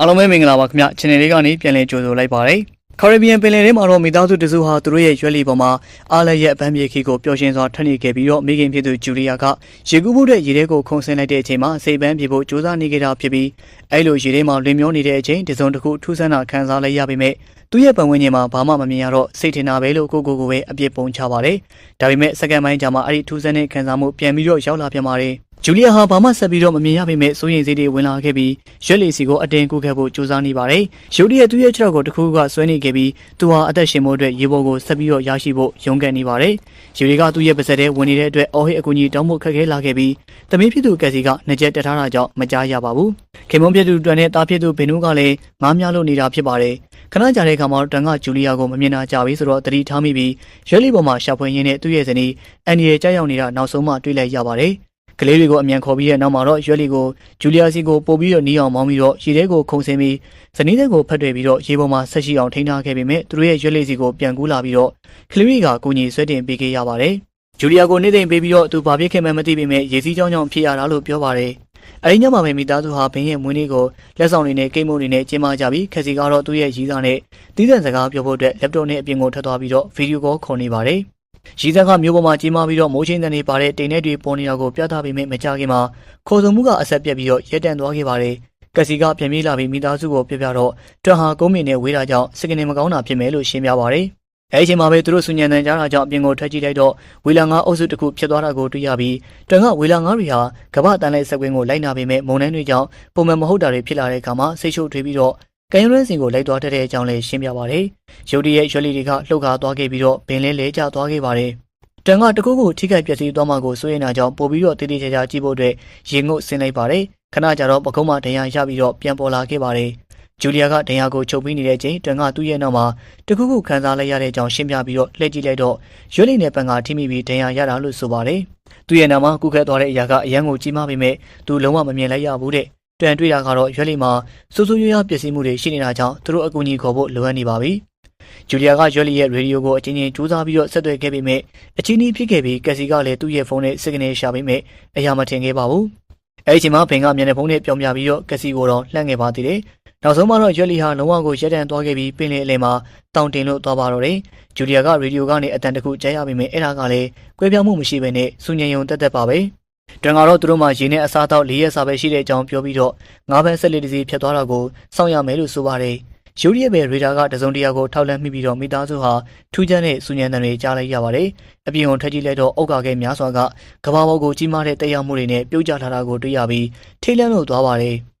အားလုံးပဲမင်္ဂလာပါခင်ဗျ channel လေးကနေပြန်လည်ကြိုဆိုလိုက်ပါတယ်။ Caribbean ပင်လယ်ထဲမှာတော့မိသားစုတစုဟာသူတို့ရဲ့ရွက်လီပေါ်မှာအားလည်းရဲ့အပန်းပြေခီကိုပျော်ရွှင်စွာထွက်နေခဲ့ပြီးတော့မိခင်ဖြစ်သူဂျူလီယာကရေကူးဖို့တဲ့ရေထဲကိုခုန်ဆင်းလိုက်တဲ့အချိန်မှာစိတ်ပန်းပြေဖို့ကြိုးစားနေခဲ့တာဖြစ်ပြီးအဲ့လိုရေထဲမှာလွင်မျောနေတဲ့အချိန်တစုံတစ်ခုထူးဆန်းတာခံစားလိုက်ရပေမဲ့သူ့ရဲ့ပတ်ဝန်းကျင်မှာဘာမှမမြင်ရတော့စိတ်ထင်တာပဲလို့ကိုကိုကိုပဲအပြစ်ပုံချပါတယ်။ဒါပေမဲ့စက္ကန့်ပိုင်းကြာမှအဲ့ဒီထူးဆန်းတဲ့ခံစားမှုပြန်ပြီးတော့ရောက်လာပြန်ပါတယ်။ ဂျူလီယာဟာဘာမှဆက်ပြီးတော့မမြင်ရပေမဲ့စိုးရိမ်စိတ်တွေဝင်လာခဲ့ပြီးရွက်လီစီကိုအတင်းကူခဲ့ဖို့ကြိုးစားနေပါတယ်။ရုတ်တရက်သူ့ရဲ့ခြေထောက်ကိုတစ်ခုခုကဆွဲနေခဲ့ပြီးသူဟာအသက်ရှင်ဖို့အတွက်ရေပေါ်ကိုဆက်ပြီးတော့ရရှိဖို့ရုန်းကန်နေပါတယ်။ဂျူလီကသူ့ရဲ့ပါဇက်ထဲဝင်နေတဲ့အတွက်အော်ဟစ်အကူကြီးတောင်းဖို့ခက်ခဲလာခဲ့ပြီးတမီးဖြစ်သူကက်စီကနှစ်ချက်တက်ထားတာကြောင့်မကြားရပါဘူး။ခင်မုန်းဖြစ်သူတွန်နဲ့တားဖြစ်သူဘင်နူးကလည်းငားများလို့နေတာဖြစ်ပါတယ်။ခဏကြာတဲ့အခါမှာတန်ကဂျူလီယာကိုမမြင်တာကြာပြီဆိုတော့တတိထားမိပြီးရွက်လီပေါ်မှာရှာဖွေရင်းနဲ့သူ့ရဲ့ဇနီးအန်ဒီရဲ့ကြောက်ရွံ့နေတာနောက်ဆုံးမှတွေ့လိုက်ရပါတယ်။ ကလေးတွေကိုအမြန်ခေါ်ပြီးတဲ့နောက်မှာတော့ရွက်လီကိုဂျူလီယာစီကိုပို့ပြီးတော့နီးအောင်မောင်းပြီးတော့ရေထဲကိုခုန်ဆင်းပြီးဇနီးတဲ့ကိုဖတ်တွေ့ပြီးတော့ရေပေါ်မှာဆက်ရှိအောင်ထိန်းထားခဲ့ပေမဲ့သူတို့ရဲ့ရွက်လီစီကိုပြန်ကူးလာပြီးတော့ကလေးတွေကကိုကြီးဆွဲတင်ပေးခဲ့ရပါတယ်။ဂျူလီယာကိုနေသိမ့်ပေးပြီးတော့သူဘာဖြစ်ခင်မှမသိပေမဲ့ရေစီးကြောင်းကြောင့်ဖြစ်ရတာလို့ပြောပါတယ်။အဲဒီညမှာပဲမိသားစုဟာဘင်းရဲ့မွေးနေ့ကိုလက်ဆောင်တွေနဲ့ကိတ်မုတ်တွေနဲ့ကျင်းပကြပြီးခက်စီကတော့သူ့ရဲ့ရည်သားနဲ့တီးတဲ့စကားပြောဖို့အတွက် laptop နဲ့အပြင်ကိုထွက်သွားပြီးတော့ဗီဒီယိုကောခေါ်နေပါတယ်။ ရည်သားကမျိုးပေါ်မှာကြီးမားပြီးတော့မိုးချင်းတန်တွေပါတဲ့တိမ်ထဲတွေပေါ်နေတာကိုပြသပေးမဲ့မကြခင်မှာခေါ်စုံမှုကအဆက်ပြက်ပြီးတော့ရဲတန်သွားခဲ့ပါတယ်။ကက်စီကပြန်ပြေးလာပြီးမိသားစုကိုပြပြတော့တွန်ဟာကုန်းမင်နဲ့ဝေးတာကြောင့်စကနေမကောင်းတာဖြစ်မယ်လို့ရှင်းပြပါတယ်။အဲဒီအချိန်မှာပဲသူတို့ဆူညံတန်ကြတာကြောင့်အပြင်ကိုထွက်ကြည့်လိုက်တော့ဝေလာငါအုပ်စုတစ်ခုဖြစ်သွားတာကိုတွေ့ရပြီးတွန်ကဝေလာငါတွေဟာကမ္ဘာတန်လိုက်ဆက်ကွင်းကိုလိုက်နာပေမဲ့မုံနှန်းတွေကြောင့်ပုံမှန်မဟုတ်တာတွေဖြစ်လာတဲ့အခါမှာစိတ်ရှုပ်ထွေးပြီးတော့ ကံရုံးစင်ကိုလိုက်သွားတတ်တဲ့အကြောင်းလည်းရှင်းပြပါတယ်။ရုတ်တရက်ရွှေလီတွေကလှုပ်ခါသွားခဲ့ပြီးတော့ပင်လဲလဲကျသွားခဲ့ပါတယ်။တန်ကတကူးကိုထိခိုက်ပျက်စီးသွားမှကိုစိုးရိမ်တာကြောင့်ပို့ပြီးတော့တည်တည်ချာချာကြည့်ဖို့အတွက်ရေငုတ်ဆင်းလိုက်ပါတယ်။ခဏကြာတော့ပကုံးမဒဏ်ရာရပြီးတော့ပြန်ပေါ်လာခဲ့ပါတယ်။ဂျူလီယာကဒဏ်ရာကိုချုပ်ပြီးနေတဲ့ချိန်တန်ကသူ့ရဲ့နောက်မှာတကူးကိုခံစားလိုက်ရတဲ့အကြောင်းရှင်းပြပြီးတော့လှည့်ကြည့်လိုက်တော့ရွှေလီနဲ့ပန်ကထိမိပြီးဒဏ်ရာရတာလို့ဆိုပါတယ်။သူ့ရဲ့နောက်မှာကုခဲသွားတဲ့အရာကအရန်ကိုကြီးမားပေမဲ့သူလုံးဝမမြင်လိုက်ရဘူးတဲ့။ တွန်တွေ့တာကတော့ရွက်လီမှာစူးစူးရွရွပျက်စီးမှုတွေရှိနေတာကြောင့်သူတို့အကူအညီခေါ်ဖို့လိုအပ်နေပါပြီ။ဂျူလီယာကရွက်လီရဲ့ရေဒီယိုကိုအချင်းချင်းစူးစမ်းပြီးတော့ဆက်သွယ်ခဲ့ပေမဲ့အချင်းကြီးဖြစ်ခဲ့ပြီးကက်စီကလည်းသူ့ရဲ့ဖုန်းနဲ့စိတ်ကနေရှာပေမဲ့အရာမထင်ခဲ့ပါဘူး။အဲဒီချိန်မှာဘင်ကမျက်နှာဖုံးနဲ့ပြောင်ပြပြီးတော့ကက်စီကိုတော့လှမ်းခဲ့ပါသေးတယ်။နောက်ဆုံးမှာတော့ရွက်လီဟာလုံးဝကိုရက်တန်သွားခဲ့ပြီးပင်လေအလယ်မှာတောင်တင်လို့သွားပါတော့တယ်။ဂျူလီယာကရေဒီယိုကနေအတန်တခုကြားရပေမဲ့အဲ့ဒါကလည်းကွဲပြားမှုမရှိဘဲနဲ့စူညံယုံတက်တက်ပါပဲ။ တွင်ကတော့သူတို့မှရေနဲ့အစားတော့၄ရက်စာပဲရှိတဲ့အကြောင်းပြောပြီးတော့ငါးဘက်ဆက်လက်တစီဖြတ်သွားတာကိုစောင့်ရမယ်လို့ဆိုပါတယ်။ယူရီရဲ့ပဲရေဒါကတစုံတရာကိုထောက်လန့်မိပြီးတော့မိသားစုဟာထူးခြားတဲ့စူညံတန်တွေကြားလိုက်ရပါတယ်။အပြင်ကိုထွက်ကြည့်လိုက်တော့အုတ်ကာကဲများစွာကကဘာပေါ်ကိုကြီးမားတဲ့တက်ရောက်မှုတွေနဲ့ပြုတ်ကျလာတာကိုတွေ့ရပြီးထိတ်လန့်လို့သွားပါတယ်။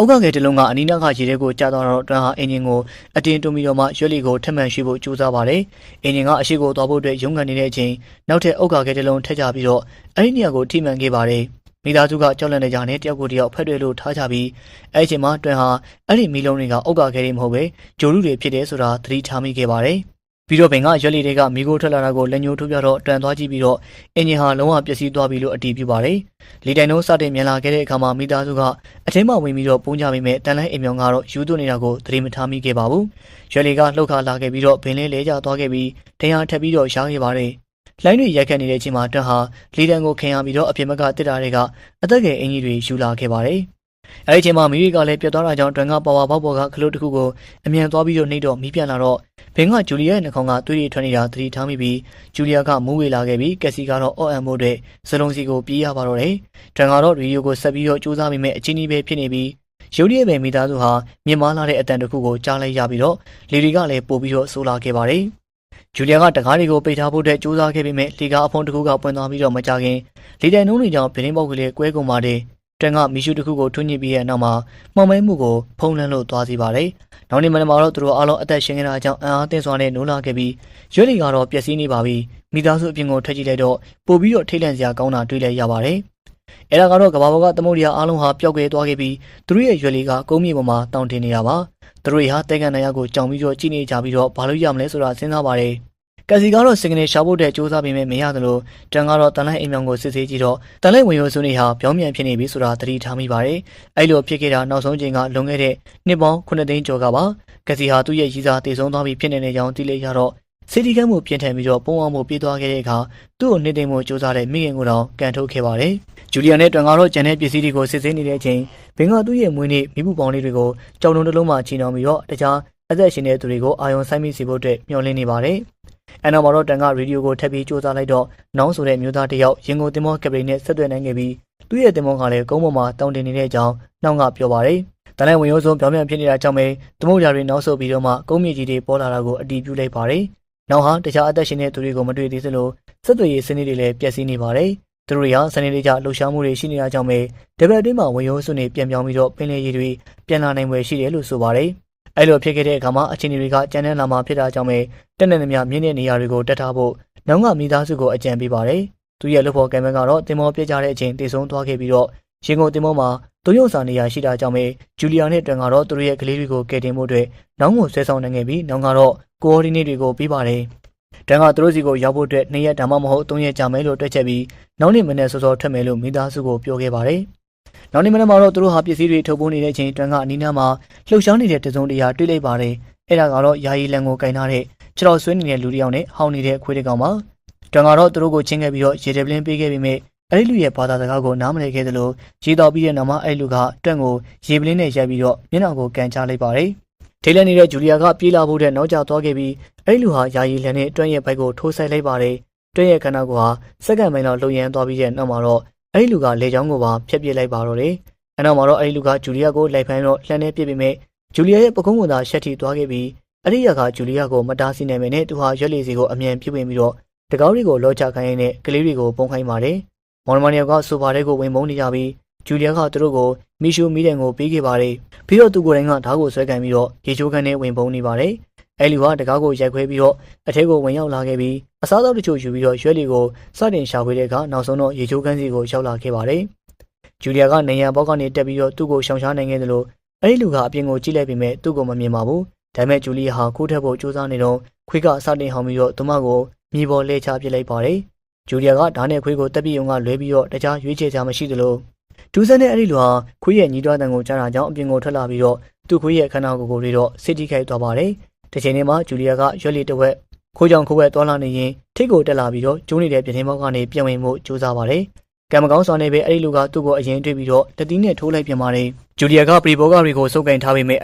အုတ်ကငယ်တလုံးကအနီးနားကရေထဲကိုကျသွားတော့တွန်းဟာအင်ဂျင်ကိုအတင်းတွန်းပြီးတော့မှရွက်လီကိုထက်မှန်ရှိဖို့ကြိုးစားပါတယ်။အင်ဂျင်ကအရှိကိုသွားဖို့အတွက်ရုန်းကန်နေတဲ့အချိန်နောက်ထပ်အုတ်ကငယ်တလုံးထက်ကြပြီးတော့အဲ့ဒီနေရာကိုထိမှန်ခဲ့ပါတယ်။မိသားစုကကြောက်လန့်နေကြတဲ့တယောက်ကိုတယောက်ဖက်တွေလို့ထားကြပြီးအဲ့ဒီအချိန်မှာတွန်းဟာအဲ့ဒီမီလုံးတွေကအုတ်ကငယ်တွေမဟုတ်ပဲဂျိုလူတွေဖြစ်တယ်ဆိုတာသတိထားမိခဲ့ပါတယ်။ ပြီးတော့ဘင်ကရွက်လီတွေကမိကိုထွက်လာတာကိုလက်ညှိုးထိုးပြတော့တွန်သွားကြည့်ပြီးတော့အင်ဂျင်ဟာလုံးဝပျက်စီးသွားပြီလို့အတည်ပြုပါတယ်။လီတိုင်တို့စတင်မြန်လာခဲ့တဲ့အခါမှာမိသားစုကအထင်းမဝင်ပြီးတော့ပုံကြမိမဲ့တန်လိုင်းအိမ်မြောင်ကတော့ယူသွနေတာကိုသတိမထားမိခဲ့ပါဘူး။ရွက်လီကလှုပ်ခါလာခဲ့ပြီးတော့ဘင်လေးလဲကျသွားခဲ့ပြီးတရားထပ်ပြီးတော့ရှားခဲ့ပါတယ်။လိုင်းတွေရိုက်ခတ်နေတဲ့အချိန်မှာတွန်ဟာလီတန်ကိုခင်ရပြီးတော့အပြင်ဘက်ကတစ်တာတွေကအသက်ငယ်အင်ကြီးတွေယူလာခဲ့ပါတယ်။ အဲဒီအချိန်မှာမိရီကလည်းပြတ်သွားတာကြောင့်တွန်ကပါဝါဘောက်ဘော်ကခလုတ်တစ်ခုကိုအမြန်သွားပြီးတော့နှိပ်တော့မိပြန်လာတော့ဘင်ကဂျူလီယာရဲ့နှာခေါင်းကသွေးတွေထွက်နေတာသတိထားမိပြီးဂျူလီယာကမူးဝေလာခဲ့ပြီးကက်စီကတော့အော့အန်မို့အတွက်စလုံးစီကိုပြေးရပါတော့တယ်။တွန်ကတော့ရီယိုကိုဆက်ပြီးတော့စူးစမ်းမိမဲ့အချင်းကြီးပဲဖြစ်နေပြီးရုတ်တရက်ပဲမိသားစုဟာမြင်မာလာတဲ့အတန်တစ်ခုကိုကြားလိုက်ရပြီးတော့လီလီကလည်းပို့ပြီးတော့ဆိုးလာခဲ့ပါတယ်။ဂျူလီယာကတကားတွေကိုပိတ်ထားဖို့အတွက်စူးစမ်းခဲ့ပေမဲ့လီကအဖုံးတစ်ခုကပွင့်သွားပြီးတော့မကြခင်လီတိုင်နှုံးတွေကြောင့်ပြင်းပေါက်ကလေးကွဲကုန်ပါတယ်။ တန်ကမီရှူတစ်ခုကိုထွန်းညစ်ပြီးရဲ့နောက်မှာမှောင်မဲမှုကိုဖုံးလန်းလို့သွားစီပါတယ်။နောက်နေ့မနက်မှာတော့သူတို့အားလုံးအသက်ရှင်နေတာကြောင့်အံအားသင့်စွာနဲ့နိုးလာခဲ့ပြီးရွက်လီကတော့ပျက်စီးနေပါပြီ။မိသားစုအပြင်ကိုထွက်ကြည့်လိုက်တော့ပို့ပြီးတော့ထိတ်လန့်စရာကောင်းတာတွေ့လိုက်ရပါတယ်။အဲ့ဒါကတော့ကဘာပေါ်ကသမုဒ္ဒရာအားလုံးဟာပျောက်ကွယ်သွားခဲ့ပြီးသူတို့ရဲ့ရွက်လီကကုန်းမြေပေါ်မှာတောင်တင်နေတာပါ။သူတို့ဟာတဲကန်နိုင်ရကိုကြောင်ပြီးတော့ကြည့်နေကြပြီးတော့ဘာလို့ရမလဲဆိုတာစဉ်းစားပါတယ်။ ကက်စီကတော့စင်ကနေရှာဖို့တဲ့စူးစမ်းပေမဲ့မရသလိုတန်ကတော့တန်လိုက်အိမ်မြောင်ကိုစစ်ဆေးကြည့်တော့တန်လိုက်ဝင်ရိုးစုနေဟာပြောင်းပြန်ဖြစ်နေပြီဆိုတာသတိထားမိပါတယ်။အဲ့လိုဖြစ်ခဲ့တာနောက်ဆုံးချိန်ကလွန်ခဲ့တဲ့နှစ်ပေါင်း9သိန်းကျော်ကပါကက်စီဟာသူ့ရဲ့ရည်စားတည်ဆုံးသွားပြီဖြစ်နေတဲ့ကြောင်းသိလိုက်ရတော့စီတီကမ်းမှုပြင်ထန်ပြီးတော့ပုံအောင်မှုပြေးသွားခဲ့တဲ့အခါသူ့ကိုနှိမ့်သိမ့်မှုစူးစမ်းတဲ့မိခင်ကိုတော့ကန်ထုတ်ခဲ့ပါတယ်။ဂျူလီယာနဲ့တွန်ကတော့ကျန်တဲ့ပစ္စည်းတွေကိုစစ်ဆေးနေတဲ့အချိန်ဘင်ကသူ့ရဲ့မွေးနေ့မိဘူးပေါင်းလေးတွေကိုကြောင်တုံတစ်လုံးမှချီနှောင်ပြီးတော့တခြားအသက်ရှင်တဲ့သူတွေကိုအာရုံစိုက်မိစေဖို့အတွက်မျှော်လင့်နေပါတယ်။ အနောက်မှာတော့တန်ကရေဒီယိုကိုထပ်ပြီးစူးစမ်းလိုက်တော့နောင်းဆိုတဲ့မျိုးသားတစ်ယောက်ရင်ကုန်တင်မောကပရိနဲ့ဆက်သွယ်နိုင်ခဲ့ပြီးသူ့ရဲ့တင်မောကလည်းကုန်းပေါ်မှာတောင်းတင်နေတဲ့အကြောင်းနှောင်းကပြောပါတယ်။တန်တဲ့ဝင်ရိုးစုံပြောင်းပြန်ဖြစ်နေတာကြောင့်ပဲသမုတ်ရာတွေနောက်ဆုတ်ပြီးတော့မှကုန်းမြေကြီးတွေပေါ်လာတာကိုအတီးပြုလိုက်ပါတယ်။နောက်ဟာတခြားအသက်ရှင်တဲ့သူတွေကိုမတွေ့သေးသလိုဆက်သွယ်ရေးစနစ်တွေလည်းပျက်စီးနေပါတယ်။သူတို့တွေဟာစနေနေ့ကျလှုပ်ရှားမှုတွေရှိနေတာကြောင့်ပဲဒဘက်အတွင်းမှာဝင်ရိုးစုံတွေပြန်ပြောင်းပြီးတော့ပင်လယ်ရေတွေပြန်လာနိုင်ွယ်ရှိတယ်လို့ဆိုပါတယ်။ အဲလိုဖြစ်ခဲ့တဲ့အခါမှာအခြေအနေတွေကကြမ်းတမ်းလာမှဖြစ်တာကြောင့်ပဲတက်နေသမျှမြင့်တဲ့နေရာတွေကိုတက်ထားဖို့နောင်ကမိသားစုကိုအကြံပေးပါတယ်။သူရဲ့လုပ်ဖို့ကံမန်ကတော့တင်မောပြစ်ကြတဲ့အချိန်တည်ဆုံးသွားခဲ့ပြီးတော့ရင်ကုန်တင်မောမှာသူရုံစာနေရာရှိတာကြောင့်ပဲဂျူလီယာနဲ့တွန်ကတော့သူတို့ရဲ့ကလေးတွေကိုကယ်တင်ဖို့အတွက်နောင်ကိုဆွဲဆောင်နိုင်ခဲ့ပြီးနောင်ကတော့ကိုအော်ဒီနေတွေကိုပေးပါတယ်။တန်ကသူတို့စီကိုရောက်ဖို့အတွက်၂ရက်ဒါမှမဟုတ်၃ရက်ကြာမယ်လို့တွက်ချက်ပြီးနောက်နေ့မနေ့စောစောထွက်မယ်လို့မိသားစုကိုပြောခဲ့ပါတယ်။ နောက်နေ့မနေ့မှာတော့သူတို့ဟာပစ္စည်းတွေထုတ်ပိုးနေတဲ့အချိန်တွန်ကအနီးနားမှာလှုပ်ရှားနေတဲ့တစုံတရာတွေ့လိုက်ပါတယ်။အဲ့ဒါကတော့ယာယီလန်ကိုကင်ထားတဲ့ခြေတော်ဆွဲနေတဲ့လူတစ်ယောက်နဲ့ဟောင်းနေတဲ့ခွေးတစ်ကောင်ပါ။တွန်ကတော့သူတို့ကိုချင်းခဲ့ပြီးတော့ရေတပလင်းပေးခဲ့ပြီးမြဲအဲ့ဒီလူရဲ့ဘာသာစကားကိုနားမလည်ခဲ့သလိုရေတော်ပြီးတဲ့နောက်မှာအဲ့လူကတွန့်ကိုရေပလင်းနဲ့ရိုက်ပြီးတော့မျက်နှာကိုကန်ချလိုက်ပါတယ်။ထိတ်လန့်နေတဲ့ဂျူလီယာကပြေးလာဖို့တဲ့နောက်ကျသွားခဲ့ပြီးအဲ့ဒီလူဟာယာယီလန်နဲ့တွန့်ရဲ့ဘိုက်ကိုထိုးဆိုင်လိုက်ပါတယ်။တွန့်ရဲ့ခန္ဓာကိုယ်ဟာစက္ကန့်ပိုင်းလောက်လှုပ်ရမ်းသွားပြီးတဲ့နောက်မှာတော့ အဲ့ဒီလူကလေချောင်းကိုပါဖျက်ပစ်လိုက်ပါတော့တယ်။အနောက်မှာတော့အဲ့ဒီလူကဂျူလီယာကိုလိုက်ဖမ်းတော့လှမ်းနေပြစ်ပြီးမြဲဂျူလီယာရဲ့ပကုံးကိုသာရှက်ထိသွားခဲ့ပြီးအဲ့ဒီရကဂျူလီယာကိုမတားဆီးနိုင်မယ်နဲ့သူဟာရွက်လီစီကိုအမြန်ပြုတ်ပြင်ပြီးတော့တကောက်တွေကိုလောချခိုင်းရင်းနဲ့ကလေးတွေကိုပုံခိုင်းပါတယ်။မော်နမနီယောကဆိုပါတဲ့ကိုဝင်ပုံးနေကြပြီးဂျူလီယာကသူတို့ကိုမီရှူမီဒန်ကိုပေးခဲ့ပါတယ်။ပြီးတော့သူကိုယ်တိုင်ကဓာတ်ကိုဆွဲကန်ပြီးတော့ရေချိုးကန်နဲ့ဝင်ပုံးနေပါတယ်။ အဲလီကတကားကိုရိုက်ခွဲပြီးတော့အထဲကိုဝင်ရောက်လာခဲ့ပြီးအစားအသောက်တချို့ယူပြီးတော့ရွက်လီကိုစတင်ရှာဖွေတဲ့အခါနောက်ဆုံးတော့ရေချိုးကန်စီကိုရောက်လာခဲ့ပါတယ်။ဂျူလီယာကနေရန်ဘောက်ကနေတက်ပြီးတော့သူ့ကိုရှောင်ရှားနိုင်ခဲ့တယ်လို့အဲဒီလူကအပြင်ကိုကြည့်လိုက်ပြီးမြဲသူ့ကိုမမြင်ပါဘူး။ဒါပေမဲ့ဂျူလီယာဟာခိုးထက်ဖို့စူးစမ်းနေတော့ခွေးကစတင်ဟောင်းပြီးတော့သူမကိုမြေပေါ်လဲချပစ်လိုက်ပါတယ်။ဂျူလီယာကဓာတ်နဲ့ခွေးကိုတက်ပြီးုံကလွဲပြီးတော့တခြားရွေးချယ်ချမရှိသလိုဒူးဆန်တဲ့အဲ့ဒီလူဟာခွေးရဲ့ညီးတွားတန်ကိုကြားတာကြောင့်အပြင်ကိုထွက်လာပြီးတော့သူ့ခွေးရဲ့ခန္ဓာကိုယ်ကိုတွေတော့စစ်တီခိုက်သွားပါတယ်။ တစ်ချိန်တည်းမှာဂျူလီယာကရွက်လီတစ်ဝက်ခိုးကြောင်ခိုးဝက်သွားလာနေရင်ထိတ်ကိုတက်လာပြီးတော့ကျိုးနေတဲ့ပြတင်းပေါက်ကနေပြန်ဝင်မှုကြိုးစားပါတယ်။ကံမကောင်းစွာနဲ့ပဲအဲ့ဒီလူကသူ့ကိုအရင်တွေ့ပြီးတော့တတိနဲ့ထိုးလိုက်ပြန်ပါတယ်။ဂျူလီယာကပရီဘောဂါတွေကိုစုပ်ကင်ထားပေမဲ့